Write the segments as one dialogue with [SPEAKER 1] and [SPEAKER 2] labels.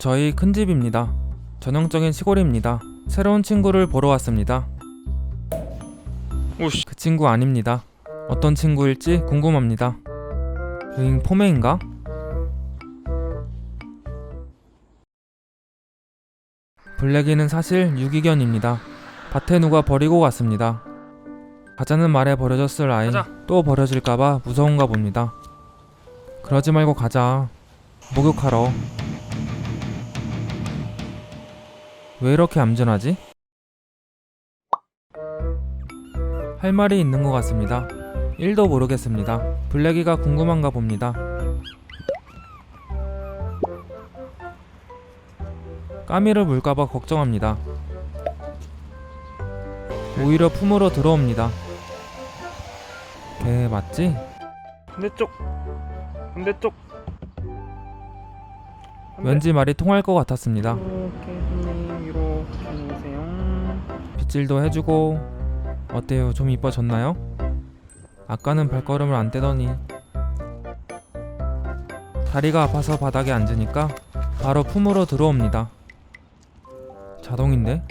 [SPEAKER 1] 저희 큰 집입니다. 전형적인 시골입니다. 새로운 친구를 보러 왔습니다.
[SPEAKER 2] 오씨
[SPEAKER 1] 그 친구 아닙니다. 어떤 친구일지 궁금합니다. 으잉 포메인가? 블랙이는 사실 유기견입니다. 밭에 누가 버리고 갔습니다. 가자는 말에 버려졌을 아이
[SPEAKER 2] 가자.
[SPEAKER 1] 또 버려질까봐 무서운가 봅니다. 그러지 말고 가자. 목욕하러. 왜 이렇게 얌전하지? 할 말이 있는 것 같습니다. 1도 모르겠습니다. 블랙이가 궁금한가 봅니다. 까미를 물까봐 걱정합니다. 오히려 품으로 들어옵니다. 걔 맞지?
[SPEAKER 2] 반대쪽 반대쪽
[SPEAKER 1] 왠지 말이 통할 것 같았습니다.
[SPEAKER 2] 손님 이렇게
[SPEAKER 1] 빗질도 해주고 어때요? 좀 이뻐졌나요? 아까는 발걸음을 안 떼더니 다리가 아파서 바닥에 앉으니까 바로 품으로 들어옵니다. 자동인데?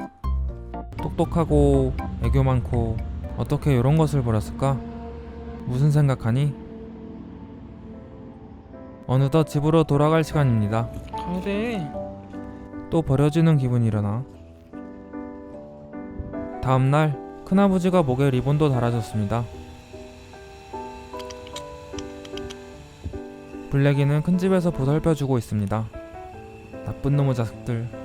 [SPEAKER 1] 똑똑하고 애교 많고 어떻게 이런 것을 버렸을까? 무슨 생각하니? 어느덧 집으로 돌아갈 시간입니다.
[SPEAKER 2] 가야 돼
[SPEAKER 1] 또 버려지는 기분이려나? 다음날 큰아버지가 목에 리본도 달아줬습니다. 블랙이는 큰 집에서 보살펴주고 있습니다. 나쁜 놈의 자식들.